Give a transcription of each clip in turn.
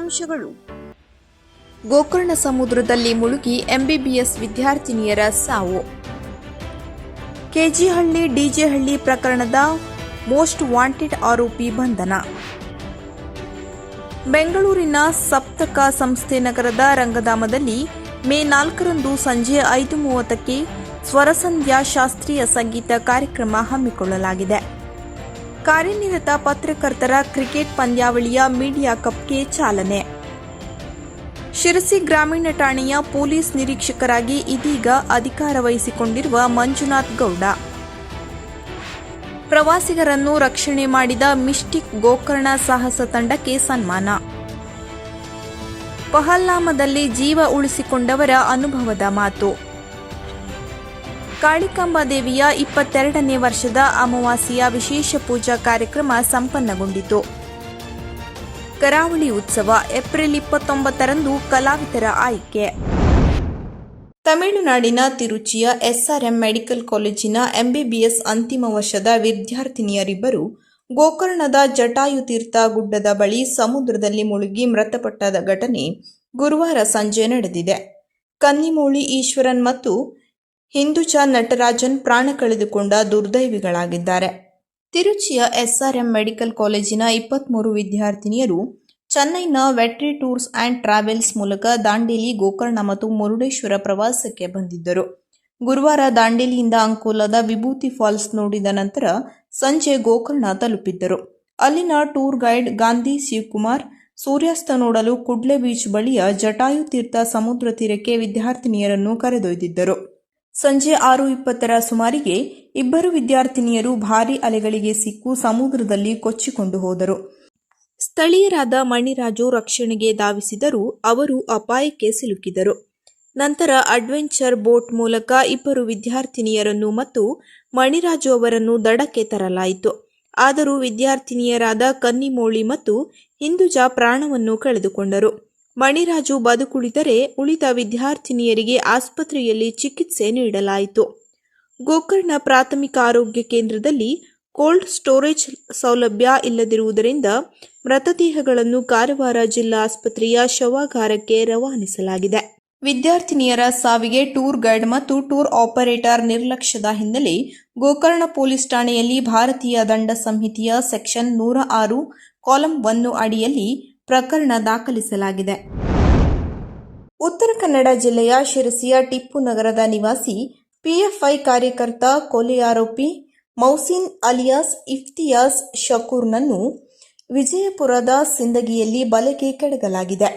ಮುಖ್ಯಾಂಶಗಳು ಗೋಕರ್ಣ ಸಮುದ್ರದಲ್ಲಿ ಮುಳುಗಿ ಎಂಬಿಬಿಎಸ್ ವಿದ್ಯಾರ್ಥಿನಿಯರ ಸಾವು. ಕೆಜಿಹಳ್ಳಿ, ಡಿಜೆಹಳ್ಳಿ ಪ್ರಕರಣದ ಮೋಸ್ಟ್ ವಾಂಟೆಡ್ ಆರೋಪಿ ಬಂಧನ. ಬೆಂಗಳೂರಿನ ಸಪ್ತಕ ಸಂಸ್ಥೆ ನಗರದ ರಂಗಧಾಮದಲ್ಲಿ ಮೇ ನಾಲ್ಕರಂದು ಸಂಜೆ ಐದು ಮೂವತ್ತಕ್ಕೆ ಸ್ವರಸಂಧ್ಯಾ ಶಾಸ್ತ್ರೀಯ ಸಂಗೀತ ಕಾರ್ಯಕ್ರಮ ಹಮ್ಮಿಕೊಳ್ಳಲಾಗಿದೆ. ಕಾರ್ಯನಿರತ ಪತ್ರಕರ್ತರ ಕ್ರಿಕೆಟ್ ಪಂದ್ಯಾವಳಿಯ ಮೀಡಿಯಾ ಕಪ್ಗೆ ಚಾಲನೆ. ಶಿರಸಿ ಗ್ರಾಮೀಣ ಠಾಣೆಯ ಪೊಲೀಸ್ ನಿರೀಕ್ಷಕರಾಗಿ ಇದೀಗ ಅಧಿಕಾರ ವಹಿಸಿಕೊಂಡಿರುವ ಮಂಜುನಾಥ್ ಗೌಡ. ಪ್ರವಾಸಿಗರನ್ನು ರಕ್ಷಣೆ ಮಾಡಿದ ಮಿಸ್ಟಿಕ್ ಗೋಕರ್ಣ ಸಾಹಸ ತಂಡಕ್ಕೆ ಸನ್ಮಾನ. ಪಹಲ್ಲಾಮದಲ್ಲಿ ಜೀವ ಉಳಿಸಿಕೊಂಡವರ ಅನುಭವದ ಮಾತು. ಕಾಳಿಕಾಂಬ ದೇವಿಯ ಇಪ್ಪತ್ತೆರಡನೇ ವರ್ಷದ ಅಮಾವಾಸ್ಯೆಯ ವಿಶೇಷ ಪೂಜಾ ಕಾರ್ಯಕ್ರಮ ಸಂಪನ್ನಗೊಂಡಿತು. ಕರಾವಳಿ ಉತ್ಸವ ಏಪ್ರಿಲ್ ಇಪ್ಪತ್ತೊಂಬತ್ತರಂದು ಕಲಾವಿದರ ಆಯ್ಕೆ. ತಮಿಳುನಾಡಿನ ತಿರುಚಿಯ ಎಸ್ಆರ್ಎಂ ಮೆಡಿಕಲ್ ಕಾಲೇಜಿನ ಎಂಬಿಬಿಎಸ್ ಅಂತಿಮ ವರ್ಷದ ವಿದ್ಯಾರ್ಥಿನಿಯರಿಬ್ಬರು ಗೋಕರ್ಣದ ಜಟಾಯುತೀರ್ಥ ಗುಡ್ಡದ ಬಳಿ ಸಮುದ್ರದಲ್ಲಿ ಮುಳುಗಿ ಮೃತಪಟ್ಟದ ಘಟನೆ ಗುರುವಾರ ಸಂಜೆ ನಡೆದಿದೆ. ಕನ್ನಿಮೋಳಿ ಈಶ್ವರನ್ ಮತ್ತು ಹಿಂದುಚ ನಟರಾಜನ್ ಪ್ರಾಣ ಕಳೆದುಕೊಂಡ ದುರ್ದೈವಿಗಳಾಗಿದ್ದಾರೆ. ತಿರುಚಿಯ ಎಸ್ಆರ್ಎಂ ಮೆಡಿಕಲ್ ಕಾಲೇಜಿನ ಇಪ್ಪತ್ಮೂರು ವಿದ್ಯಾರ್ಥಿನಿಯರು ಚೆನ್ನೈನ ವೆಟ್ರಿ ಟೂರ್ಸ್ ಆ್ಯಂಡ್ ಟ್ರಾವೆಲ್ಸ್ ಮೂಲಕ ದಾಂಡೇಲಿ, ಗೋಕರ್ಣ ಮತ್ತು ಮುರುಡೇಶ್ವರ ಪ್ರವಾಸಕ್ಕೆ ಬಂದಿದ್ದರು. ಗುರುವಾರ ದಾಂಡೇಲಿಯಿಂದ ಅಂಕೋಲಾದ ವಿಭೂತಿ ಫಾಲ್ಸ್ ನೋಡಿದ ನಂತರ ಸಂಜೆ ಗೋಕರ್ಣ ತಲುಪಿದ್ದರು. ಅಲ್ಲಿನ ಟೂರ್ ಗೈಡ್ ಗಾಂಧಿ ಶಿವಕುಮಾರ್, ಸೂರ್ಯಾಸ್ತ ನೋಡಲು ಕುಡ್ಲೆ ಬೀಚ್ ಬಳಿಯ ಜಟಾಯು ತೀರ್ಥ ಸಮುದ್ರ ತೀರಕ್ಕೆ ವಿದ್ಯಾರ್ಥಿನಿಯರನ್ನು ಕರೆದೊಯ್ದಿದ್ದರು. ಸಂಜೆ ಆರು ಇಪ್ಪತ್ತರ ಸುಮಾರಿಗೆ ಇಬ್ಬರು ವಿದ್ಯಾರ್ಥಿನಿಯರು ಭಾರೀ ಅಲೆಗಳಿಗೆ ಸಿಕ್ಕು ಸಮುದ್ರದಲ್ಲಿ ಕೊಚ್ಚಿಕೊಂಡು ಹೋದರು. ಸ್ಥಳೀಯರಾದ ಮಣಿರಾಜು ರಕ್ಷಣೆಗೆ ಧಾವಿಸಿದರೂ ಅವರು ಅಪಾಯಕ್ಕೆ ಸಿಲುಕಿದರು. ನಂತರ ಅಡ್ವೆಂಚರ್ ಬೋಟ್ ಮೂಲಕ ಇಬ್ಬರು ವಿದ್ಯಾರ್ಥಿನಿಯರನ್ನು ಮತ್ತು ಮಣಿರಾಜು ಅವರನ್ನು ದಡಕ್ಕೆ ತರಲಾಯಿತು. ಆದರೂ ವಿದ್ಯಾರ್ಥಿನಿಯರಾದ ಕನ್ನಿಮೋಳಿ ಮತ್ತು ಹಿಂದುಜಾ ಪ್ರಾಣವನ್ನು ಕಳೆದುಕೊಂಡರು. ಮಣಿರಾಜು ಬದುಕುಳಿದರೆ ಉಳಿದ ವಿದ್ಯಾರ್ಥಿನಿಯರಿಗೆ ಆಸ್ಪತ್ರೆಯಲ್ಲಿ ಚಿಕಿತ್ಸೆ ನೀಡಲಾಯಿತು. ಗೋಕರ್ಣ ಪ್ರಾಥಮಿಕ ಆರೋಗ್ಯ ಕೇಂದ್ರದಲ್ಲಿ ಕೋಲ್ಡ್ ಸ್ಟೋರೇಜ್ ಸೌಲಭ್ಯ ಇಲ್ಲದಿರುವುದರಿಂದ ಮೃತದೇಹಗಳನ್ನು ಕಾರವಾರ ಜಿಲ್ಲಾ ಆಸ್ಪತ್ರೆಯ ಶವಾಗಾರಕ್ಕೆ ರವಾನಿಸಲಾಗಿದೆ. ವಿದ್ಯಾರ್ಥಿನಿಯರ ಸಾವಿಗೆ ಟೂರ್ ಗೈಡ್ ಮತ್ತು ಟೂರ್ ಆಪರೇಟರ್ ನಿರ್ಲಕ್ಷ್ಯದ ಹಿನ್ನೆಲೆ ಗೋಕರ್ಣ ಪೊಲೀಸ್ ಠಾಣೆಯಲ್ಲಿ ಭಾರತೀಯ ದಂಡ ಸಂಹಿತೆಯ ಸೆಕ್ಷನ್ ನೂರ ಆರು, ಕಾಲಂ ಒಂದು ಅಡಿಯಲ್ಲಿ ಪ್ರಕರಣ ದಾಖಲಿಸಲಾಗಿದೆ. ಉತ್ತರ ಕನ್ನಡ ಜಿಲ್ಲೆಯ ಶಿರಸಿಯ ಟಿಪ್ಪು ನಗರದ ನಿವಾಸಿ, ಪಿಎಫ್ಐ ಕಾರ್ಯಕರ್ತ ಕೊಲೆ ಆರೋಪಿ ಮೌಸಿನ್ ಅಲಿಯಾಸ್ ಇಫ್ತಿಯಾಸ್ ಶಕೂರ್ನನ್ನು ವಿಜಯಪುರದ ಸಿಂದಗಿಯಲ್ಲಿ ಬಲೆಗೆ ಕೆಡಗಲಾಗಿದೆ.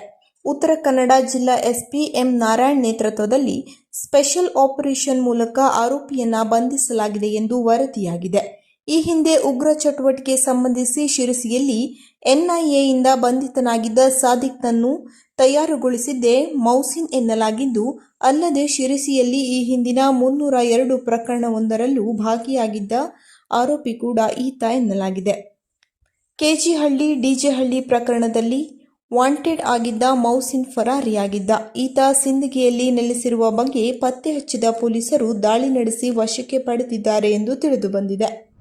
ಉತ್ತರ ಕನ್ನಡ ಜಿಲ್ಲಾ ಎಸ್ಪಿ ಎಂ ನಾರಾಯಣ್ ನೇತೃತ್ವದಲ್ಲಿ ಸ್ಪೆಷಲ್ ಆಪರೇಷನ್ ಮೂಲಕ ಆರೋಪಿಯನ್ನ ಬಂಧಿಸಲಾಗಿದೆ ಎಂದು ವರದಿಯಾಗಿದೆ. ಈ ಹಿಂದೆ ಉಗ್ರ ಚಟುವಟಿಕೆ ಸಂಬಂಧಿಸಿ ಶಿರಸಿಯಲ್ಲಿ ಎನ್ಐಎಯಿಂದ ಬಂಧಿತನಾಗಿದ್ದ ಸಾದಿಕ್ನನ್ನು ತಯಾರುಗೊಳಿಸಿದ್ದೇ ಮೌಸಿನ್ ಎನ್ನಲಾಗಿದ್ದು, ಅಲ್ಲದೆ ಶಿರಸಿಯಲ್ಲಿ ಈ ಹಿಂದಿನ ಮುನ್ನೂರ ಎರಡು ಪ್ರಕರಣವೊಂದರಲ್ಲೂ ಭಾಗಿಯಾಗಿದ್ದ ಆರೋಪಿ ಕೂಡ ಈತ ಎನ್ನಲಾಗಿದೆ. ಕೆಜಿಹಳ್ಳಿ, ಡಿಜೆಹಳ್ಳಿ ಪ್ರಕರಣದಲ್ಲಿ ವಾಂಟೆಡ್ ಆಗಿದ್ದ ಮೌಸಿನ್ ಫರಾರಿಯಾಗಿದ್ದ. ಈತ ಸಿಂದಗಿಯಲ್ಲಿ ನೆಲೆಸಿರುವ ಬಗ್ಗೆ ಪತ್ತೆ ಹಚ್ಚಿದ ಪೊಲೀಸರು ದಾಳಿ ನಡೆಸಿ ವಶಕ್ಕೆ ಪಡೆದಿದ್ದಾರೆ ಎಂದು ತಿಳಿದುಬಂದಿದೆ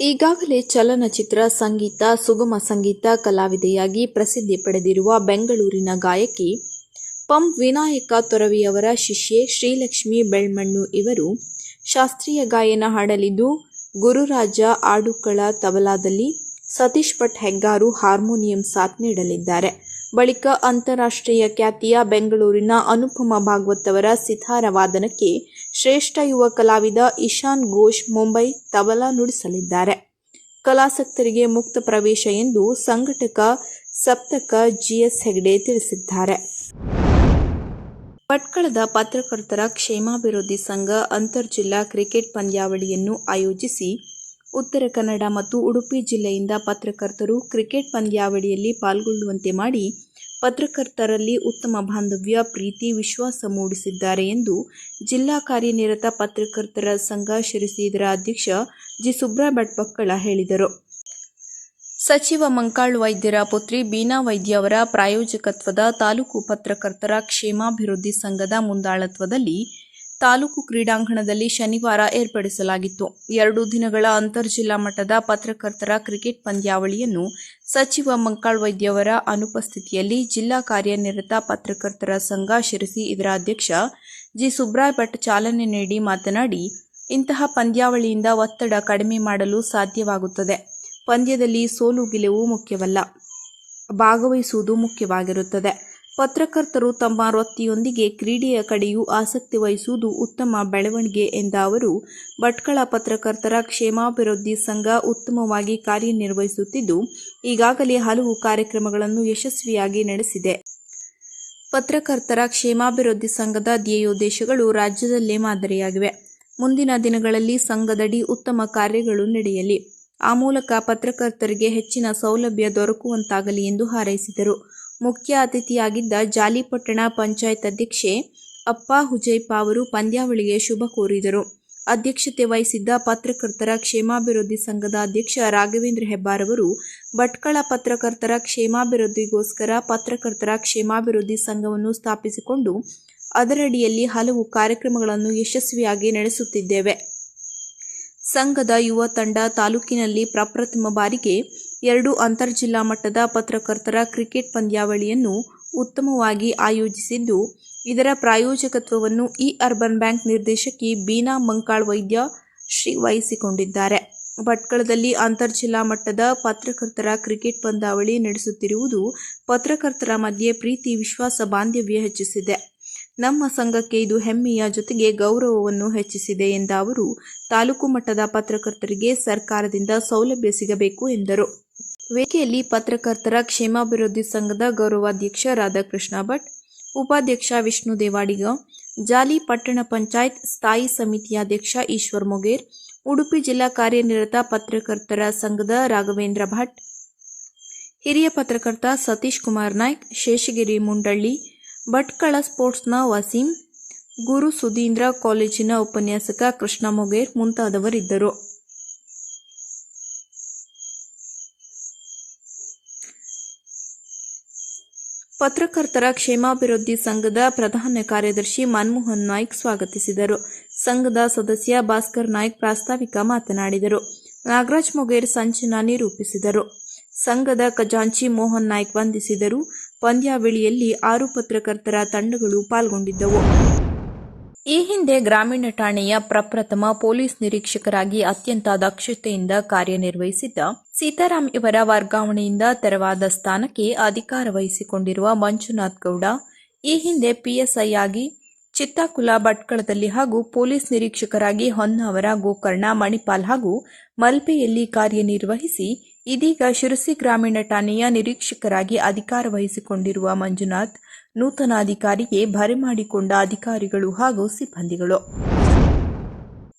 ಈಗಾಗಲೇ ಚಲನಚಿತ್ರ, ಸಂಗೀತ, ಸುಗಮ ಸಂಗೀತ ಕಲಾವಿದೆಯಾಗಿ ಪ್ರಸಿದ್ಧಿ ಪಡೆದಿರುವ ಬೆಂಗಳೂರಿನ ಗಾಯಕಿ ಪಂ ವಿನಾಯಕ ತೊರವಿಯವರ ಶಿಷ್ಯೆ ಶ್ರೀಲಕ್ಷ್ಮಿ ಬೆಳ್ಮಣ್ಣು ಇವರು ಶಾಸ್ತ್ರೀಯ ಗಾಯನ ಹಾಡಲಿದ್ದು, ಗುರುರಾಜ ಆಡುಕಳ ತಬಲಾದಲ್ಲಿ ಸತೀಶ್ ಭಟ್ ಹೆಗ್ಗಾರು ಹಾರ್ಮೋನಿಯಂ ಸಾಥ್ ನೀಡಲಿದ್ದಾರೆ. ಬಳಿಕ ಅಂತಾರಾಷ್ಟ್ರೀಯ ಖ್ಯಾತಿಯ ಬೆಂಗಳೂರಿನ ಅನುಪಮ ಭಾಗವತ್ ಅವರ ಸಿತಾರ ವಾದನಕ್ಕೆ ಶ್ರೇಷ್ಠ ಯುವ ಕಲಾವಿದ ಇಶಾನ್ ಘೋಷ್ ಮುಂಬೈ ತಬಲಾ ನುಡಿಸಲಿದ್ದಾರೆ. ಕಲಾಸಕ್ತರಿಗೆ ಮುಕ್ತ ಪ್ರವೇಶ ಎಂದು ಸಂಘಟಕ ಸಪ್ತಕ ಜಿಎಸ್ ಹೆಗ್ಡೆ ತಿಳಿಸಿದ್ದಾರೆ. ಭಟ್ಕಳದ ಪತ್ರಕರ್ತರ ಕ್ಷೇಮಾಭಿವೃದ್ಧಿ ಸಂಘ ಅಂತರ್ಜಿಲ್ಲಾ ಕ್ರಿಕೆಟ್ ಪಂದ್ಯಾವಳಿಯನ್ನು ಆಯೋಜಿಸಿ ಉತ್ತರ ಕನ್ನಡ ಮತ್ತು ಉಡುಪಿ ಜಿಲ್ಲೆಯಿಂದ ಪತ್ರಕರ್ತರು ಕ್ರಿಕೆಟ್ ಪಂದ್ಯಾವಳಿಯಲ್ಲಿ ಪಾಲ್ಗೊಳ್ಳುವಂತೆ ಮಾಡಿ ಪತ್ರಕರ್ತರಲ್ಲಿ ಉತ್ತಮ ಬಾಂಧವ್ಯ, ಪ್ರೀತಿ, ವಿಶ್ವಾಸ ಮೂಡಿಸಿದ್ದಾರೆ ಎಂದು ಜಿಲ್ಲಾ ಕಾರ್ಯನಿರತ ಪತ್ರಕರ್ತರ ಸಂಘ ಶಿರಸಿ ಅಧ್ಯಕ್ಷ ಜಿ. ಸುಬ್ರಾ ಭಟ್ಪಕ್ಕಳ ಹೇಳಿದರು. ಸಚಿವ ಮಂಕಾಳ್ ವೈದ್ಯರ ಪುತ್ರಿ ಬೀನಾ ವೈದ್ಯ ಅವರ ಪ್ರಾಯೋಜಕತ್ವದ ತಾಲೂಕು ಪತ್ರಕರ್ತರ ಕ್ಷೇಮಾಭಿವೃದ್ಧಿ ಸಂಘದ ಮುಂದಾಳತ್ವದಲ್ಲಿ ತಾಲೂಕು ಕ್ರೀಡಾಂಗಣದಲ್ಲಿ ಶನಿವಾರ ಏರ್ಪಡಿಸಲಾಗಿತ್ತು. ಎರಡು ದಿನಗಳ ಅಂತರ್ಜಿಲ್ಲಾ ಮಟ್ಟದ ಪತ್ರಕರ್ತರ ಕ್ರಿಕೆಟ್ ಪಂದ್ಯಾವಳಿಯನ್ನು ಸಚಿವ ಮಂಕಾಳ್ ವೈದ್ಯವರ ಅನುಪಸ್ಥಿತಿಯಲ್ಲಿ ಜಿಲ್ಲಾ ಕಾರ್ಯನಿರತ ಪತ್ರಕರ್ತರ ಸಂಘ ಶಿರಸಿ ಇದರ ಅಧ್ಯಕ್ಷ ಜಿ. ಸುಬ್ರಾಯ್ ಭಟ್ ಚಾಲನೆ ನೀಡಿ ಮಾತನಾಡಿ, ಇಂತಹ ಪಂದ್ಯಾವಳಿಯಿಂದ ಒತ್ತಡ ಕಡಿಮೆ ಮಾಡಲು ಸಾಧ್ಯವಾಗುತ್ತದೆ. ಪಂದ್ಯದಲ್ಲಿ ಸೋಲು ಗೆಲುವು ಮುಖ್ಯವಲ್ಲ, ಭಾಗವಹಿಸುವುದು ಮುಖ್ಯವಾಗಿರುತ್ತದೆ. ಪತ್ರಕರ್ತರು ತಮ್ಮ ವೃತ್ತಿಯೊಂದಿಗೆ ಕ್ರೀಡೆಯ ಕಡೆಯೂ ಆಸಕ್ತಿ ವಹಿಸುವುದು ಉತ್ತಮ ಬೆಳವಣಿಗೆ ಎಂದ ಅವರು, ಭಟ್ಕಳ ಪತ್ರಕರ್ತರ ಕ್ಷೇಮಾಭಿವೃದ್ಧಿ ಸಂಘ ಉತ್ತಮವಾಗಿ ಕಾರ್ಯನಿರ್ವಹಿಸುತ್ತಿದ್ದು, ಈಗಾಗಲೇ ಹಲವು ಕಾರ್ಯಕ್ರಮಗಳನ್ನು ಯಶಸ್ವಿಯಾಗಿ ನಡೆಸಿದೆ. ಪತ್ರಕರ್ತರ ಕ್ಷೇಮಾಭಿವೃದ್ಧಿ ಸಂಘದ ಧ್ಯೇಯೋದ್ದೇಶಗಳು ರಾಜ್ಯದಲ್ಲೇ ಮಾದರಿಯಾಗಿವೆ. ಮುಂದಿನ ದಿನಗಳಲ್ಲಿ ಸಂಘದಡಿ ಉತ್ತಮ ಕಾರ್ಯಗಳು ನಡೆಯಲಿ. ಆ ಮೂಲಕ ಪತ್ರಕರ್ತರಿಗೆ ಹೆಚ್ಚಿನ ಸೌಲಭ್ಯ ದೊರಕುವಂತಾಗಲಿ ಎಂದು ಹಾರೈಸಿದರು. ಮುಖ್ಯ ಅತಿಥಿಯಾಗಿದ್ದ ಜಾಲಿಪಟ್ಟಣ ಪಂಚಾಯತ್ ಅಧ್ಯಕ್ಷೆ ಅಪ್ಪ ಹುಜೈಪ ಅವರು ಪಂದ್ಯಾವಳಿಗೆ ಶುಭ ಕೋರಿದರು. ಅಧ್ಯಕ್ಷತೆ ವಹಿಸಿದ್ದ ಪತ್ರಕರ್ತರ ಕ್ಷೇಮಾಭಿವೃದ್ಧಿ ಸಂಘದ ಅಧ್ಯಕ್ಷ ರಾಘವೇಂದ್ರ ಹೆಬ್ಬಾರ್ ಅವರು, ಭಟ್ಕಳ ಪತ್ರಕರ್ತರ ಕ್ಷೇಮಾಭಿವೃದ್ಧಿಗೋಸ್ಕರ ಪತ್ರಕರ್ತರ ಕ್ಷೇಮಾಭಿವೃದ್ಧಿ ಸಂಘವನ್ನು ಸ್ಥಾಪಿಸಿಕೊಂಡು ಅದರಡಿಯಲ್ಲಿ ಹಲವು ಕಾರ್ಯಕ್ರಮಗಳನ್ನು ಯಶಸ್ವಿಯಾಗಿ ನಡೆಸುತ್ತಿದ್ದೇವೆ. ಸಂಘದ ಯುವ ತಂಡ ತಾಲೂಕಿನಲ್ಲಿ ಪ್ರಪ್ರಥಮ ಬಾರಿಗೆ ಎರಡು ಅಂತರ್ಜಿಲ್ಲಾ ಮಟ್ಟದ ಪತ್ರಕರ್ತರ ಕ್ರಿಕೆಟ್ ಪಂದ್ಯಾವಳಿಯನ್ನು ಉತ್ತಮವಾಗಿ ಆಯೋಜಿಸಿದ್ದು, ಇದರ ಪ್ರಾಯೋಜಕತ್ವವನ್ನು ಇ ಅರ್ಬನ್ ಬ್ಯಾಂಕ್ ನಿರ್ದೇಶಕಿ ಬೀನಾ ಮಂಕಾಳ್ ವೈದ್ಯ ಶ್ರೀ ವಹಿಸಿಕೊಂಡಿದ್ದಾರೆ ಭಟ್ಕಳದಲ್ಲಿ ಅಂತರ್ಜಿಲ್ಲಾ ಮಟ್ಟದ ಪತ್ರಕರ್ತರ ಕ್ರಿಕೆಟ್ ಪಂದ್ಯಾವಳಿ ನಡೆಸುತ್ತಿರುವುದು ಪತ್ರಕರ್ತರ ಮಧ್ಯೆ ಪ್ರೀತಿ, ವಿಶ್ವಾಸ, ಬಾಂಧವ್ಯ ಹೆಚ್ಚಿಸಿದೆ. ನಮ್ಮ ಸಂಘಕ್ಕೆ ಇದು ಹೆಮ್ಮೆಯ ಜೊತೆಗೆ ಗೌರವವನ್ನು ಹೆಚ್ಚಿಸಿದೆ ಎಂದ ಅವರು, ತಾಲೂಕು ಮಟ್ಟದ ಪತ್ರಕರ್ತರಿಗೆ ಸರ್ಕಾರದಿಂದ ಸೌಲಭ್ಯ ಸಿಗಬೇಕು ಎಂದರು. ವೇದಿಕೆಯಲ್ಲಿ ಪತ್ರಕರ್ತರ ಕ್ಷೇಮಾಭಿವೃದ್ಧಿ ಸಂಘದ ಗೌರವಾಧ್ಯಕ್ಷ ರಾಧಾಕೃಷ್ಣ ಭಟ್, ಉಪಾಧ್ಯಕ್ಷ ವಿಷ್ಣು ದೇವಾಡಿಗ, ಜಾಲಿ ಪಟ್ಟಣ ಪಂಚಾಯತ್ ಸ್ಥಾಯಿ ಸಮಿತಿಯ ಅಧ್ಯಕ್ಷ ಈಶ್ವರ್ ಮೊಗೇರ್, ಉಡುಪಿ ಜಿಲ್ಲಾ ಕಾರ್ಯನಿರತ ಪತ್ರಕರ್ತರ ಸಂಘದ ರಾಘವೇಂದ್ರ ಭಟ್, ಹಿರಿಯ ಪತ್ರಕರ್ತ ಸತೀಶ್ ಕುಮಾರ್ ನಾಯ್ಕ್, ಶೇಷಗಿರಿ ಮುಂಡಳ್ಳಿ, ಭಟ್ಕಳ ಸ್ಪೋರ್ಟ್ಸ್ನ ವಸೀಂ, ಗುರು ಸುಧೀಂದ್ರ ಕಾಲೇಜಿನ ಉಪನ್ಯಾಸಕ ಕೃಷ್ಣ ಮೊಗೇರ್ ಮುಂತಾದವರಿದ್ದರು. ಪತ್ರಕರ್ತರ ಕ್ಷೇಮಾಭಿವೃದ್ಧಿ ಸಂಘದ ಪ್ರಧಾನ ಕಾರ್ಯದರ್ಶಿ ಮನ್ಮೋಹನ್ ನಾಯ್ಕ್ ಸ್ವಾಗತಿಸಿದರು. ಸಂಘದ ಸದಸ್ಯ ಭಾಸ್ಕರ್ ನಾಯ್ಕ್ ಪ್ರಾಸ್ತಾವಿಕ ಮಾತನಾಡಿದರು. ನಾಗರಾಜ್ ಮೊಗೇರ್ ಸಂಚನ ನಿರೂಪಿಸಿದರು. ಸಂಘದ ಖಜಾಂಚಿ ಮೋಹನ್ ನಾಯ್ಕ್ ವಂದಿಸಿದರು. ಪಂದ್ಯಾವಳಿಯಲ್ಲಿ ಆರು ಪತ್ರಕರ್ತರ ತಂಡಗಳು ಪಾಲ್ಗೊಂಡಿದ್ದವು. ಈ ಹಿಂದೆ ಗ್ರಾಮೀಣ ಠಾಣೆಯ ಪ್ರಪ್ರಥಮ ಪೊಲೀಸ್ ನಿರೀಕ್ಷಕರಾಗಿ ಅತ್ಯಂತ ದಕ್ಷತೆಯಿಂದ ಕಾರ್ಯನಿರ್ವಹಿಸಿದ್ದ ಸೀತಾರಾಮ್ ಇವರ ವರ್ಗಾವಣೆಯಿಂದ ತೆರವಾದ ಸ್ಥಾನಕ್ಕೆ ಅಧಿಕಾರ ವಹಿಸಿಕೊಂಡಿರುವ ಮಂಜುನಾಥ್ ಗೌಡ, ಈ ಹಿಂದೆ ಪಿಎಸ್ಐ ಆಗಿ ಚಿತ್ತಾಕುಲ ಭಟ್ಕಳದಲ್ಲಿ ಹಾಗೂ ಪೊಲೀಸ್ ನಿರೀಕ್ಷಕರಾಗಿ ಹೊನ್ನಾವರ, ಗೋಕರ್ಣ, ಮಣಿಪಾಲ್ ಹಾಗೂ ಮಲ್ಪೆಯಲ್ಲಿ ಕಾರ್ಯನಿರ್ವಹಿಸಿ ಇದೀಗ ಶಿರಸಿ ಗ್ರಾಮೀಣ ಠಾಣೆಯ ನಿರೀಕ್ಷಕರಾಗಿ ಅಧಿಕಾರ ವಹಿಸಿಕೊಂಡಿರುವ ಮಂಜುನಾಥ್ ನೂತನ ಅಧಿಕಾರಿಗೆ ಬರಮಾಡಿಕೊಂಡ ಅಧಿಕಾರಿಗಳು ಹಾಗೂ ಸಿಬ್ಬಂದಿಗಳು.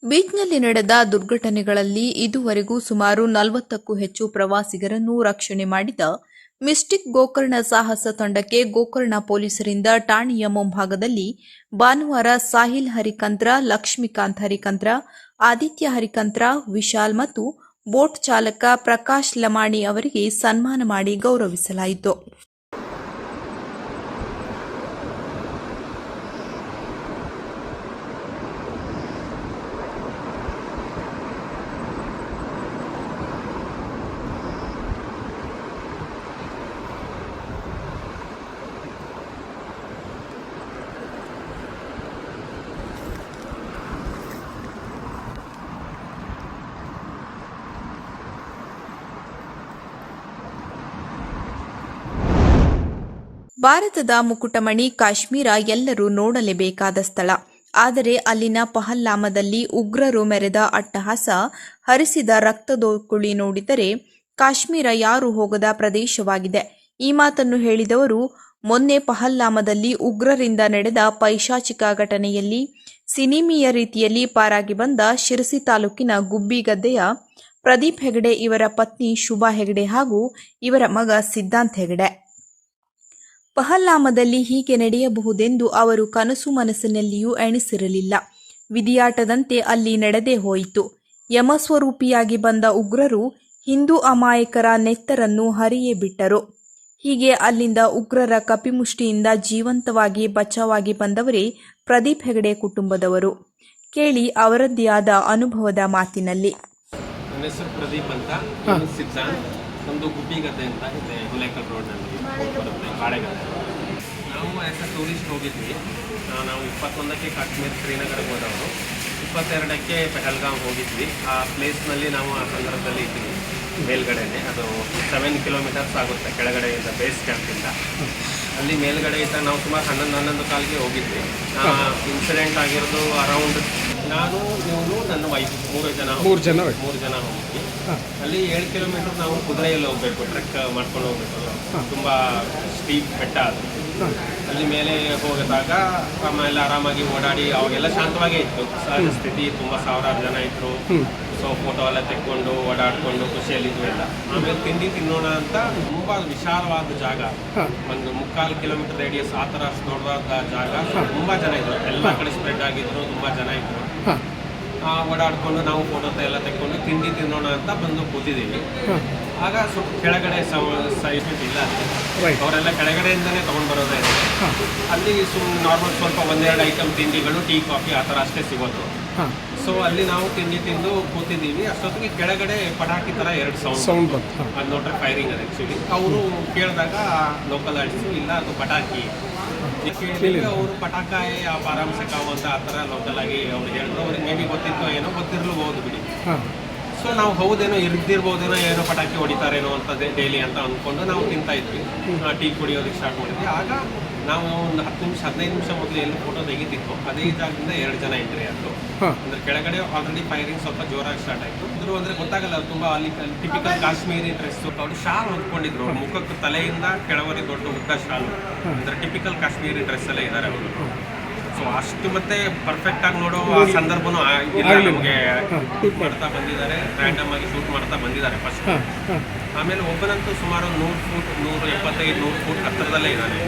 ಬೀಚ್ನಲ್ಲಿ ನಡೆದ ದುರ್ಘಟನೆಗಳಲ್ಲಿ ಇದುವರೆಗೂ ಸುಮಾರು ನಲವತ್ತಕ್ಕೂ ಹೆಚ್ಚು ಪ್ರವಾಸಿಗರನ್ನು ರಕ್ಷಣೆ ಮಾಡಿದ ಮಿಸ್ಟಿಕ್ ಗೋಕರ್ಣ ಸಾಹಸ ತಂಡಕ್ಕೆ ಗೋಕರ್ಣ ಪೊಲೀಸರಿಂದ ಠಾಣೆಯ ಮುಂಭಾಗದಲ್ಲಿ ಭಾನುವಾರ ಸಾಹಿಲ್ ಹರಿಕಂತ್ರ, ಲಕ್ಷ್ಮೀಕಾಂತ್ ಹರಿಕಂತ್ರ, ಆದಿತ್ಯ ಹರಿಕಂತ್ರ, ವಿಶಾಲ್ ಮತ್ತು ಬೋಟ್ ಚಾಲಕ ಪ್ರಕಾಶ್ ಲಮಾಣಿ ಅವರಿಗೆ ಸನ್ಮಾನ ಮಾಡಿ ಗೌರವಿಸಲಾಯಿತು. ಭಾರತದ ಮುಕುಟಮಣಿ ಕಾಶ್ಮೀರ ಎಲ್ಲರೂ ನೋಡಲೇಬೇಕಾದ ಸ್ಥಳ. ಆದರೆ ಅಲ್ಲಿನ ಪಹಲ್ಲಾಮದಲ್ಲಿ ಉಗ್ರರು ಮೆರೆದ ಅಟ್ಟಹಾಸ ಹರಿಸಿದ ರಕ್ತದೋಕುಳಿ ನೋಡಿದರೆ ಕಾಶ್ಮೀರ ಯಾರು ಹೋಗದ ಪ್ರದೇಶವಾಗಿದೆ. ಈ ಮಾತನ್ನು ಹೇಳಿದವರು, ಮೊನ್ನೆ ಪಹಲ್ಲಾಮದಲ್ಲಿ ಉಗ್ರರಿಂದ ನಡೆದ ಪೈಶಾಚಿಕ ಘಟನೆಯಲ್ಲಿ ಸಿನಿಮೀಯ ರೀತಿಯಲ್ಲಿ ಪಾರಾಗಿ ಬಂದ ಶಿರಸಿ ತಾಲೂಕಿನ ಗುಬ್ಬಿಗದ್ದೆಯ ಪ್ರದೀಪ್ ಹೆಗಡೆ, ಇವರ ಪತ್ನಿ ಶುಭಾ ಹೆಗಡೆ ಹಾಗೂ ಇವರ ಮಗ ಸಿದ್ಧಾಂತ್ ಹೆಗಡೆ. ಪಹಲ್ಲಾಮದಲ್ಲಿ ಹೀಗೆ ನಡೆಯಬಹುದೆಂದು ಅವರು ಕನಸು ಮನಸ್ಸಿನಲ್ಲಿಯೂ ಎಣಿಸಿರಲಿಲ್ಲ. ವಿಧಿಯಾಟದಂತೆ ಅಲ್ಲಿ ನಡೆದೇ ಹೋಯಿತು. ಯಮಸ್ವರೂಪಿಯಾಗಿ ಬಂದ ಉಗ್ರರು ಹಿಂದೂ ಅಮಾಯಕರ ನೆತ್ತರನ್ನು ಹರಿಯೇ ಬಿಟ್ಟರು. ಹೀಗೆ ಅಲ್ಲಿಂದ ಉಗ್ರರ ಕಪಿಮುಷ್ಟಿಯಿಂದ ಜೀವಂತವಾಗಿ ಬಚಾವಾಗಿ ಬಂದವರೇ ಪ್ರದೀಪ್ ಹೆಗಡೆ ಕುಟುಂಬದವರು. ಕೇಳಿ ಅವರದ್ದೇ ಆದ ಅನುಭವದ ಮಾತಿನಲ್ಲಿ. ನನ್ನ ಹೆಸರು ಪ್ರದೀಪ್ ಅಂತ. ಸಿದ್ಧಾಂತ್. ನಮ್ಮದು ಗುಬ್ಬಿಗದ್ದೆ ಅಂತ ಇದೆ ಹುಲೇಕಲ್ ರೋಡ್ನಲ್ಲಿ ನಾವು ಆ್ಯಸ್ ಅ ಟೂರಿಸ್ಟ್ ಹೋಗಿದ್ವಿ. ನಾವು ಇಪ್ಪತ್ತೊಂದಕ್ಕೆ ಕಾಶ್ಮೀರ್ ಶ್ರೀನಗರಕ್ಕೆ ಹೋದವರು ಇಪ್ಪತ್ತೆರಡಕ್ಕೆ ಪೆಹಲ್ಗಾಮ್ ಹೋಗಿದ್ವಿ. ಆ ಪ್ಲೇಸ್ನಲ್ಲಿ ನಾವು ಆ ಸಂದರ್ಭದಲ್ಲಿ ಇದ್ವಿ. ಮೇಲ್ಗಡೆನೆ. ಅದು ಸೆವೆನ್ ಕಿಲೋಮೀಟರ್ಸ್ ಆಗುತ್ತೆ ಕೆಳಗಡೆಯಿಂದ ಬೇಸ್ ಕ್ಯಾಂಪಿಂದ ಅಲ್ಲಿ ಮೇಲ್ಗಡೆ ಇದ್ದ ನಾವು ಸುಮಾರು ಹನ್ನೊಂದು ಹನ್ನೊಂದು ಕಾಲಿಗೆ ಹೋಗಿದ್ವಿ. ಇನ್ಸಿಡೆಂಟ್ ಆಗಿರೋದು ಅರೌಂಡ್ ನಾನು ಇವನು ನನ್ನ ವೈಫ್ ಮೂರು ಜನ ಮೂರು ಜನ ಮೂರು ಜನ ಹೋಗಿದ್ವಿ ಅಲ್ಲಿ ಏಳು ಕಿಲೋಮೀಟರ್ ನಾವು ಕುದುರೆಯಲ್ಲಿ ಹೋಗ್ಬೇಕು ಟ್ರೆಕ್ ಮಾಡ್ಕೊಂಡು ಹೋಗ್ಬೇಕು. ತುಂಬಾ ಸ್ಟೀಪ್ ಬೆಟ್ಟ ಅದು. ಅಲ್ಲಿ ಮೇಲೆ ಹೋಗಿದಾಗ ಆಮೇಲೆ ಆರಾಮಾಗಿ ಓಡಾಡಿ ಅವಾಗೆಲ್ಲ ಶಾಂತವಾಗೇ ಇತ್ತು. ಸ್ಥಿತಿ ತುಂಬಾ ಸಾವಿರಾರು ಜನ ಇದ್ರು. ಸೊ ಫೋಟೋ ಎಲ್ಲ ತೆಕ್ಕೊಂಡು ಓಡಾಡ್ಕೊಂಡು ಖುಷಿಯಲ್ಲಿದ್ವು ಎಲ್ಲ. ಆಮೇಲೆ ತಿಂಡಿ ತಿನ್ನೋಣ ಅಂತ ತುಂಬಾ ವಿಶಾಲವಾದ ಜಾಗ. ಒಂದು ಮುಕ್ಕಾಲು ಕಿಲೋಮೀಟರ್ ರೇಡಿಯಸ್ ಆ ಥರ ದೊಡ್ಡದಾದ ಜಾಗ. ತುಂಬಾ ಜನ ಇದ್ರು. ಎಲ್ಲ ಕಡೆ ಸ್ಪ್ರೆಡ್ ಆಗಿದ್ರು ತುಂಬಾ ಜನ ಇದ್ರು. ಓಡಾಡ್ಕೊಂಡು ನಾವು ಫೋಟೋ ಎಲ್ಲ ತೆಕ್ಕೊಂಡು ತಿಂಡಿ ತಿನ್ನೋಣ ಅಂತ ಬಂದು ಕೂತಿದ್ದೀವಿ. ಆಗ ಸ್ವಲ್ಪ ಕೆಳಗಡೆ ಸೈಟ್ ಇಲ್ಲ. ಅವರೆಲ್ಲ ಕೆಳಗಡೆಯಿಂದನೇ ತೊಗೊಂಡು ಬರೋದೇ ಇದೆ. ಅಲ್ಲಿ ಸುಮ್ ನಾರ್ಮಲ್ ಸ್ವಲ್ಪ ಒಂದೆರಡು ಐಟಮ್ ತಿಂಡಿಗಳು ಟೀ ಕಾಫಿ ಆ ಥರ ಅಷ್ಟೇ ಸಿಗೋದು. ಸೊ ಅಲ್ಲಿ ನಾವು ತಿಂಡಿ ತಿಂದು ಕೂತಿದ್ದೀವಿ. ಅಷ್ಟೊತ್ತಿಗೆ ಕೆಳಗಡೆ ಪಟಾಕಿ ಥರ ಎರಡು ಸೌಂಡ್ ಸೌಂಡ್ ಬಂತು. ಅದು ನೋಡ್ರೆ ಫೈರಿಂಗ್ ಅದು ಆ್ಯಕ್ಚುಲಿ ಅವರು ಕೇಳಿದಾಗ ಲೋಕಲ್ ಆರ್ಟಿಸ್ಟು ಇಲ್ಲ ಅದು ಪಟಾಕಿ. ಅವರು ಪಟಾಕಾಯಿ ಆ ಆರಾಮ್ಸೆ ಕಾವು ಅಂತ ಆ ಥರ ಲೋಕಲ್ ಆಗಿ ಅವ್ರು ಹೇಳಿದ್ರು. ಅವ್ರಿಗೆ ಮೇ ಬಿ ಗೊತ್ತಿತ್ತು ಏನೋ ಗೊತ್ತಿರಲೂಬಹುದು ಬಿಡಿ. ಸೊ ನಾವು ಹೌದೇನೋ ಇರ್ದಿರ್ಬೋದೇನೋ ಏನೋ ಪಟಾಕಿ ಹೊಡಿತಾರೇನೋ ಅಂತ ಡೈಲಿ ಅಂತ ಅಂದ್ಕೊಂಡು ನಾವು ತಿಂತಾ ಇದ್ವಿ. ಟೀ ಕುಡಿಯೋದಕ್ಕೆ ಸ್ಟಾರ್ಟ್ ಮಾಡಿದ್ವಿ. ಆಗ ನಾವು ಒಂದು ಹತ್ತು ನಿಮಿಷ ಹದಿನೈದು ನಿಮಿಷ ಮೊದಲು ಎಲ್ಲಿ ಫೋಟೋ ತೆಗಿತಿತ್ತು. ಅದೇ ಜಾಗದಿಂದ ಎರಡು ಜನ ಎಂಟ್ರಿ ಆದರು ಅಂದ್ರೆ ಕೆಳಗಡೆ ಆಲ್ರೆಡಿ ಫೈರಿಂಗ್ ಸ್ವಲ್ಪ ಜೋರಾಗಿ ಸ್ಟಾರ್ಟ್ ಆಯಿತು. ಇದ್ರು ಅಂದ್ರೆ ಗೊತ್ತಾಗಲ್ಲ ಅವ್ರು ತುಂಬಾ ಅಲ್ಲಿ ಟಿಪಿಕಲ್ ಕಾಶ್ಮೀರಿ ಡ್ರೆಸ್ ಅವರು ಶಾಲ್ ಹೊಂದ್ಕೊಂಡಿದ್ರು ಅವ್ರ ಮುಖಕ್ಕೆ ತಲೆಯಿಂದ ಕೆಳವರೆ ದೊಡ್ಡ ಉದ್ದ ಶಾಲ್ ಅಂದ್ರೆ ಟಿಪಿಕಲ್ ಕಾಶ್ಮೀರಿ ಡ್ರೆಸ್ ಎಲ್ಲ ಇದ್ದಾರೆ ಅವರು. ಸೊ ಅಷ್ಟು ಮತ್ತೆ ಪರ್ಫೆಕ್ಟ್ ಆಗಿ ನೋಡೋ ಆ ಸಂದರ್ಭನೂ ಇಲ್ಲ ನಮಗೆ ಶೂಟ್ ಮಾಡ್ತಾ ಬಂದಿದ್ದಾರೆ. ರ್ಯಾಂಡಮ್ ಆಗಿ ಶೂಟ್ ಮಾಡ್ತಾ ಬಂದಿದ್ದಾರೆ ಫಸ್ಟ್ ಆಮೇಲೆ ಒಬ್ಬನಂತೂ ಸುಮಾರು ನೂರು ಫೂಟ್ ನೂರು ಎಪ್ಪತ್ತೈದು ನೂರು ಫೂಟ್ ಹತ್ತಿರದಲ್ಲೇ ಇದ್ದಾನೆ.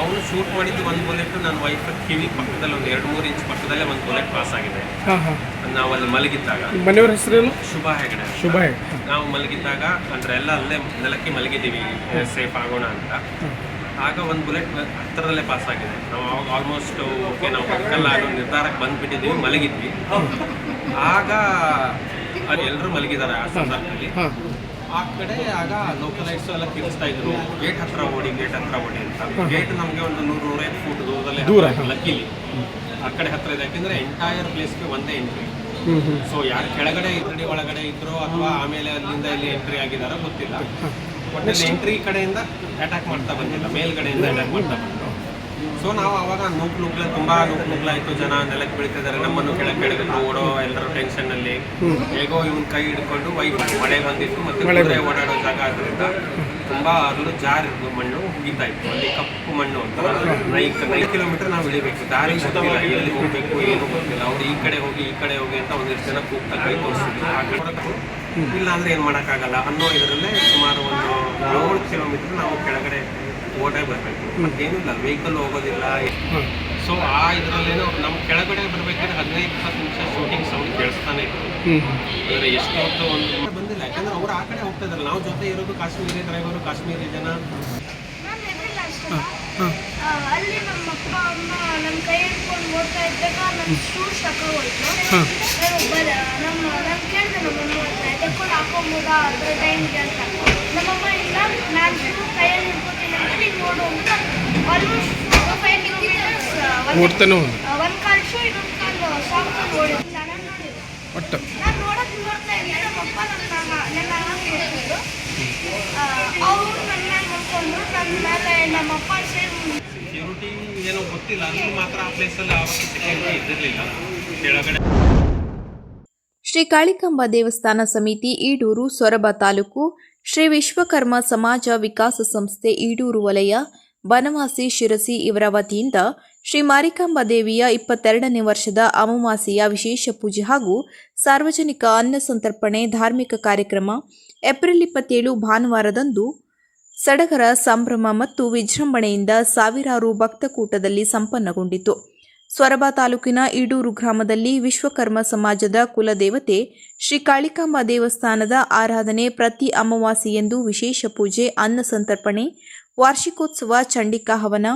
ಅವನು ಶೂಟ್ ಮಾಡಿದ್ದು ಒಂದು ಬುಲೆಟ್ ನನ್ನ ವೈಫ್ ಕಿವಿ ಪಕ್ಕದಲ್ಲಿ ಒಂದು ಎರಡು ಮೂರು ಇಂಚ್ ಪಕ್ಕದಲ್ಲೇ ಒಂದು ಬುಲೆಟ್ ಪಾಸ್ ಆಗಿದೆ. ನಾವು ಅಲ್ಲಿ ಮಲಗಿದ್ದಾಗ. ಮನೆಯವ್ರ ಹೆಸರೇನು? ಶುಭ ಹೆಗಡೆ ಶುಭ ನಾವು ಮಲಗಿದ್ದಾಗ ಅಂದ್ರೆ ಎಲ್ಲ ಅಲ್ಲೇ ನೆಲಕ್ಕೆ ಮಲಗಿದ್ದೀವಿ ಸೇಫ್ ಆಗೋಣ ಅಂತ. ಆಗ ಒಂದು ಬುಲೆಟ್ ಹತ್ತಿರದಲ್ಲೇ ಪಾಸ್ ಆಗಿದೆ. ನಾವು ಅವಾಗ ಆಲ್ಮೋಸ್ಟ್ ಓಕೆ ನಾವು ಪಕ್ಕಲ್ಲ ಅನ್ನೋ ನಿರ್ಧಾರಕ್ಕೆ ಬಂದ್ಬಿಟ್ಟಿದ್ದೀವಿ ಮಲಗಿದ್ವಿ. ಆಗ ಅಲ್ಲಿ ಎಲ್ಲರೂ ಮಲಗಿದ್ದಾರೆ ಆ ಸಂದರ್ಭದಲ್ಲಿ. ಆ ಕಡೆ ಆಗ ಲೋಕಲೈಟ್ಸ್ ಎಲ್ಲ ಕಿರಿಸ್ತಾ ಇದ್ರು. ಗೇಟ್ ಹತ್ರ ಓಡಿ ಗೇಟ್ ಹತ್ರ ಓಡಿ ಅಂತ. ಗೇಟ್ ನಮಗೆ ಒಂದು ನೂರು ನೂರೈವತ್ತು ಫೂಟ್ ದೂರದಲ್ಲೇ ದೂರ, ಲಕ್ಕಿಲಿ. ಆ ಕಡೆ ಹತ್ರ ಇದೆ. ಯಾಕೆಂದ್ರೆ ಎಂಟೈರ್ ಪ್ಲೇಸ್ಗೆ ಒಂದೇ ಎಂಟ್ರಿ ಸೊ ಯಾರು ಕೆಳಗಡೆ ಇದ್ರಡಿ ಒಳಗಡೆ ಇದ್ರು ಅಥವಾ ಆಮೇಲೆ ಅಲ್ಲಿಂದ ಇಲ್ಲಿ ಎಂಟ್ರಿ ಆಗಿದಾರೋ ಗೊತ್ತಿಲ್ಲ. ಒಟ್ಟಿನಲ್ಲಿ ಎಂಟ್ರಿ ಕಡೆಯಿಂದ ಅಟ್ಯಾಕ್ ಮಾಡ್ತಾ ಬಂದಿಲ್ಲ. ಮೇಲ್ಗಡೆಯಿಂದ ಅಟ್ಯಾಕ್ ಮಾಡ್ತಾ ಬಂದ್ರು ಸೊ ನಾವು ಅವಾಗ ನೂಕ್ ನುಗ್ಲ ತುಂಬಾ ನೂಕ್ ನುಗ್ಲಾಯ್ತು ಜನ ನೆಲಕ್ಕೆ ಬೀಳ್ತಿದ್ದಾರೆ. ನಮ್ಮನ್ನು ಕೆಳಗೆ ಕೆಳಗಿದ್ರು ಓಡೋ ಎಲ್ಲರೂ ಟೆನ್ಷನ್ ಅಲ್ಲಿ. ಹೇಗೋ ಇವನ್ ಕೈ ಹಿಡ್ಕೊಂಡು ವೈಫ್ ಮಳೆ ಬಂದಿತ್ತು ಮತ್ತೆ ಕುದುರೆ ಓಡಾಡೋ ಜಾಗ ಆದ್ರಿಂದ ತುಂಬಾ ಅಲ್ಲೂ ಜಾರಿದ್ದು ಮಣ್ಣು ಹುಗಿತಾ ಇತ್ತು. ಅಲ್ಲಿ ಕಪ್ಪು ಮಣ್ಣು ಅಂತ. ನೈಕ್ ಕಿಲೋಮೀಟರ್ ನಾವು ಇಳಿಬೇಕು. ದಾರಿ ಗೊತ್ತಿಲ್ಲ. ಎಲ್ಲಿ ಹೋಗ್ಬೇಕು ಏನು ಗೊತ್ತಿಲ್ಲ. ಅವ್ರು ಈ ಕಡೆ ಹೋಗಿ ಈ ಕಡೆ ಹೋಗಿ ಅಂತ ಒಂದಿಷ್ಟು ಜನ ಕೂಗ್ತಾ ಕೈ ತೋರಿಸ್ತಿದ್ರು ಆ ಇಲ್ಲ ಅಂದ್ರೆ ಏನ್ ಮಾಡಕ್ಕಾಗಲ್ಲ. ಅನ್ನೋ ಇದರಲ್ಲೇ ಸುಮಾರು ಒಂದು ಏಳು ಕಿಲೋಮೀಟರ್ ನಾವು ಕೆಳಗಡೆ ಓಡೇ ಬರಬೇಕು. ಮತ್ತೇನಿಲ್ಲ ವೆಹಿಕಲ್ ಹೋಗೋದಿಲ್ಲ. ಸೊ ಆ ಇದರಲ್ಲೇನೋ ನಮ್ಮ ಕೆಳಗಡೆ ಬರಬೇಕಾದ್ರೆ ಹದಿನೈದು ಇಪ್ಪತ್ತು ನಿಮಿಷ ಶೂಟಿಂಗ್ ಸೌಂಡ್ ಕೇಳಿಸ್ತಾನೆ ಇತ್ತು. ಅಂದ್ರೆ ಎಷ್ಟು ಹೊತ್ತು ಒಂದು ಬಂದಿಲ್ಲ. ಯಾಕಂದ್ರೆ ಅವ್ರು ಆ ಕಡೆ ಹೋಗ್ತಾ ಇದ್ರಲ್ಲ ನಾವು ಜೊತೆ ಇರೋದು ಕಾಶ್ಮೀರಿ ಡ್ರೈವರು ಕಾಶ್ಮೀರಿ ಜನ. ಅಲ್ಲಿ ನಮ್ಮ ಅಪ್ಪ ಅಮ್ಮ ನಮ್ಮ ಕೈ ಹಿಡ್ಕೊಂಡು ಓಡ್ತಾ ಇದ್ದಾಗ ನನ್ನ ಶೂಸ್ ತಕೊಂಡು ಹೋಯ್ತು ನಮ್ಮ ನಮ್ಮಮ್ಮ ತೆಕ್ಕೊಂಡು ಹಾಕೊಂಬೋದಾ ಅದ್ರ ಟೈಮ್ಗೆ ಅಂತ ನಮ್ಮಮ್ಮ ಇಲ್ಲ ನಾನು ನೋಡು ಅಂತ ಆಲ್ಮೋಸ್ಟ್ ಒಂದು ಕಾಲು ಶೂ ಇನ್ನೊಂದು ಕಾಲು ನೋಡಿದೆ ಒಟ್ಟು. ನಾನು ನೋಡೋದು ನೋಡ್ತಾ ಇದ್ದೆ ನಮ್ಮಪ್ಪ ನನ್ನ ಅವರು ನನ್ನ ಮಲ್ಕೊಂಡ್ರು ನನ್ನ ಮೇಲೆ ನಮ್ಮಪ್ಪ ಸೇಮ್ ಸೆಕ್ಯೂರಿಟಿ ಏನೋ ಗೊತ್ತಿಲ್ಲ ಅಲ್ಲಿ ಮಾತ್ರ ಆ ಪ್ಲೇಸಲ್ಲಿ ಆವತ್ತು ಸೆಕ್ಯೂರಿಟಿ ಇದ್ದಿರಲಿಲ್ಲ ಕೆಳಗಡೆ. ಶ್ರೀ ಕಾಳಿಕಂಬ ದೇವಸ್ಥಾನ ಸಮಿತಿ ಈಡೂರು ಸೊರಬ ತಾಲೂಕು, ಶ್ರೀ ವಿಶ್ವಕರ್ಮ ಸಮಾಜ ವಿಕಾಸ ಸಂಸ್ಥೆ ಈಡೂರು ವಲಯ, ಬನವಾಸಿ ಶಿರಸಿ ಇವರ ವತಿಯಿಂದ ಶ್ರೀ ಮಾರಿಕಾಂಬ ದೇವಿಯ ಇಪ್ಪತ್ತೆರಡನೇ ವರ್ಷದ ಅಮಾವಾಸ್ಯೆಯ ವಿಶೇಷ ಪೂಜೆ ಹಾಗೂ ಸಾರ್ವಜನಿಕ ಅನ್ನ ಸಂತರ್ಪಣೆ ಧಾರ್ಮಿಕ ಕಾರ್ಯಕ್ರಮ ಏಪ್ರಿಲ್ ಇಪ್ಪತ್ತೇಳು ಭಾನುವಾರದಂದು ಸಡಗರ ಸಂಭ್ರಮ ಮತ್ತು ವಿಜೃಂಭಣೆಯಿಂದ ಸಾವಿರಾರು ಭಕ್ತಕೂಟದಲ್ಲಿ ಸಂಪನ್ನಗೊಂಡಿತು. ಸೊರಬ ತಾಲೂಕಿನ ಈಡೂರು ಗ್ರಾಮದಲ್ಲಿ ವಿಶ್ವಕರ್ಮ ಸಮಾಜದ ಕುಲದೇವತೆ ಶ್ರೀ ಕಾಳಿಕಾಂಬ ದೇವಸ್ಥಾನದ ಆರಾಧನೆ ಪ್ರತಿ ಅಮಾವಾಸ್ಯೆಯೆಂದು ವಿಶೇಷ ಪೂಜೆ, ಅನ್ನ ಸಂತರ್ಪಣೆ, ವಾರ್ಷಿಕೋತ್ಸವ, ಚಂಡಿಕಾ ಹವನ,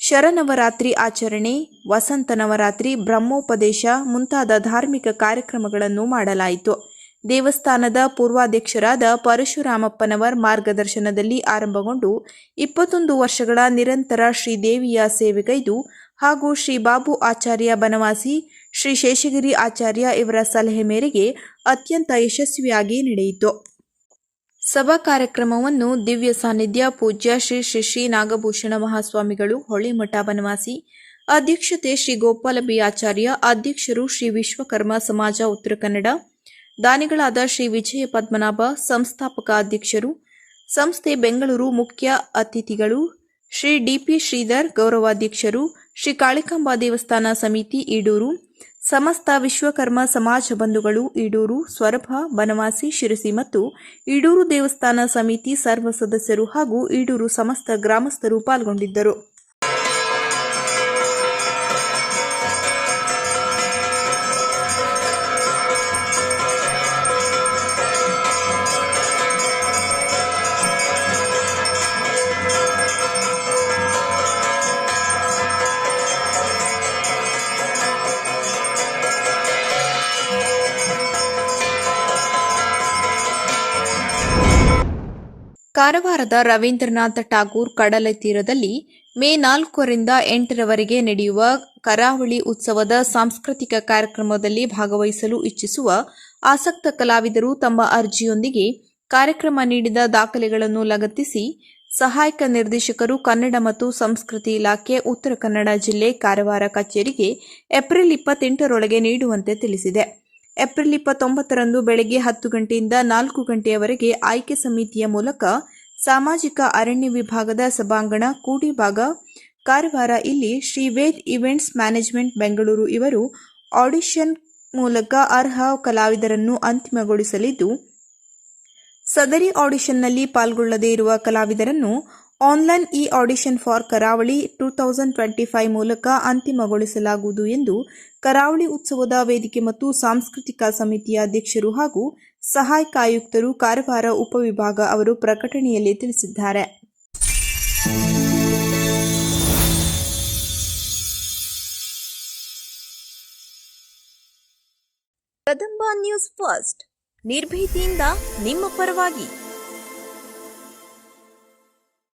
ಶರನವರಾತ್ರಿ ಆಚರಣೆ, ವಸಂತ ನವರಾತ್ರಿ, ಬ್ರಹ್ಮೋಪದೇಶ ಮುಂತಾದ ಧಾರ್ಮಿಕ ಕಾರ್ಯಕ್ರಮಗಳನ್ನು ಮಾಡಲಾಯಿತು. ದೇವಸ್ಥಾನದ ಪೂರ್ವಾಧ್ಯಕ್ಷರಾದ ಪರಶುರಾಮಪ್ಪನವರ್ ಮಾರ್ಗದರ್ಶನದಲ್ಲಿ ಆರಂಭಗೊಂಡು ಇಪ್ಪತ್ತೊಂದು ವರ್ಷಗಳ ನಿರಂತರ ಶ್ರೀದೇವಿಯ ಸೇವೆಗೈದು ಹಾಗೂ ಶ್ರೀ ಬಾಬು ಆಚಾರ್ಯ ಬನವಾಸಿ, ಶ್ರೀ ಶೇಷಗಿರಿ ಆಚಾರ್ಯ ಇವರ ಸಲಹೆ ಮೇರೆಗೆ ಅತ್ಯಂತ ಯಶಸ್ವಿಯಾಗಿ ನಡೆಯಿತು. ಸಭಾ ಕಾರ್ಯಕ್ರಮವನ್ನು ದಿವ್ಯ ಸಾನ್ನಿಧ್ಯ, ಪೂಜ್ಯ ಶ್ರೀ ಶ್ರೀ ಶ್ರೀ ನಾಗಭೂಷಣ ಮಹಾಸ್ವಾಮಿಗಳು, ಹೊಳೆಮಠ ಬನವಾಸಿ ಅಧ್ಯಕ್ಷತೆ ಶ್ರೀ ಗೋಪಾಲ ಬಿ ಆಚಾರ್ಯ, ಅಧ್ಯಕ್ಷರು ಶ್ರೀ ವಿಶ್ವಕರ್ಮ ಸಮಾಜ, ಉತ್ತರ ಕನ್ನಡ ದಾನಿಗಳಾದ ಶ್ರೀ ವಿಜಯ ಪದ್ಮನಾಭ, ಸಂಸ್ಥಾಪಕ ಅಧ್ಯಕ್ಷರು, ಸಂಸ್ಥೆ ಬೆಂಗಳೂರು ಮುಖ್ಯ ಅತಿಥಿಗಳು, ಶ್ರೀ ಡಿಪಿ ಶ್ರೀಧರ್ ಗೌರವಾಧ್ಯಕ್ಷರು, ಶ್ರೀ ಕಾಳಿಕಾಂಬಾ ದೇವಸ್ಥಾನ ಸಮಿತಿ ಈಡೂರು, ಸಮಸ್ತ ವಿಶ್ವಕರ್ಮ ಸಮಾಜ ಬಂಧುಗಳು ಈಡೂರು, ಸ್ವರಭ, ಬನವಾಸಿ, ಶಿರಸಿ ಮತ್ತು ಈಡೂರು ದೇವಸ್ಥಾನ ಸಮಿತಿ ಸರ್ವ ಸದಸ್ಯರು ಹಾಗೂ ಈಡೂರು ಸಮಸ್ತ ಗ್ರಾಮಸ್ಥರು ಪಾಲ್ಗೊಂಡಿದ್ದರು. ಕಾರವಾರದ ರವೀಂದ್ರನಾಥ ಠಾಗೂರ್ ಕಡಲ ತೀರದಲ್ಲಿ ಮೇ ನಾಲ್ಕರಿಂದ ಎಂಟರವರೆಗೆ ನಡೆಯುವ ಕರಾವಳಿ ಉತ್ಸವದ ಸಾಂಸ್ಕೃತಿಕ ಕಾರ್ಯಕ್ರಮದಲ್ಲಿ ಭಾಗವಹಿಸಲು ಇಚ್ಛಿಸುವ ಆಸಕ್ತ ಕಲಾವಿದರು ತಮ್ಮ ಅರ್ಜಿಯೊಂದಿಗೆ ಕಾರ್ಯಕ್ರಮ ನೀಡಿದ ದಾಖಲೆಗಳನ್ನು ಲಗತ್ತಿಸಿ ಸಹಾಯಕ ನಿರ್ದೇಶಕರು ಕನ್ನಡ ಮತ್ತು ಸಂಸ್ಕೃತಿ ಇಲಾಖೆ, ಉತ್ತರ ಕನ್ನಡ ಜಿಲ್ಲೆ, ಕಾರವಾರ ಕಚೇರಿಗೆ ಏಪ್ರಿಲ್ ಇಪ್ಪತ್ತೆಂಟರೊಳಗೆ ನೀಡುವಂತೆ ತಿಳಿಸಿದೆ. ಏಪ್ರಿಲ್ ಇಪ್ಪತ್ತೊಂಬತ್ತರಂದು ಬೆಳಗ್ಗೆ ಹತ್ತು ಗಂಟೆಯಿಂದ ನಾಲ್ಕು ಗಂಟೆಯವರೆಗೆ ಆಯ್ಕೆ ಸಮಿತಿಯ ಮೂಲಕ ಸಾಮಾಜಿಕ ಅರಣ್ಯ ವಿಭಾಗದ ಸಭಾಂಗಣ ಕೂಡಿಭಾಗ. ಕಾರವಾರ ಇಲ್ಲಿ ಶ್ರೀ ವೇದ್ ಇವೆಂಟ್ಸ್ ಮ್ಯಾನೇಜ್ಮೆಂಟ್ ಬೆಂಗಳೂರು ಇವರು ಆಡಿಷನ್ ಮೂಲಕ ಅರ್ಹ ಕಲಾವಿದರನ್ನು ಅಂತಿಮಗೊಳಿಸಲಿದ್ದು, ಸದರಿ ಆಡಿಷನ್ನಲ್ಲಿ ಪಾಲ್ಗೊಳ್ಳದೇ ಇರುವ ಕಲಾವಿದರನ್ನು online e audition for Karavali two thousand twenty five ಮೂಲಕ ಅಂತಿಮಗೊಳಿಸಲಾಗುವುದು ಎಂದು ಕರಾವಳಿ ಉತ್ಸವದ ವೇದಿಕೆ ಮತ್ತು ಸಾಂಸ್ಕೃತಿಕ ಸಮಿತಿಯ ಅಧ್ಯಕ್ಷರು ಹಾಗೂ ಸಹಾಯಕ ಆಯುಕ್ತರು ಕಾರವಾರ ಉಪವಿಭಾಗ ಅವರು ಪ್ರಕಟಣೆಯಲ್ಲಿ ತಿಳಿಸಿದ್ದಾರೆ. ಕದಂಬ ನ್ಯೂಸ್ ಫಸ್ಟ್, ನಿರ್ಭೀತಿಯಿಂದ ನಿಮ್ಮ ಪರವಾಗಿ.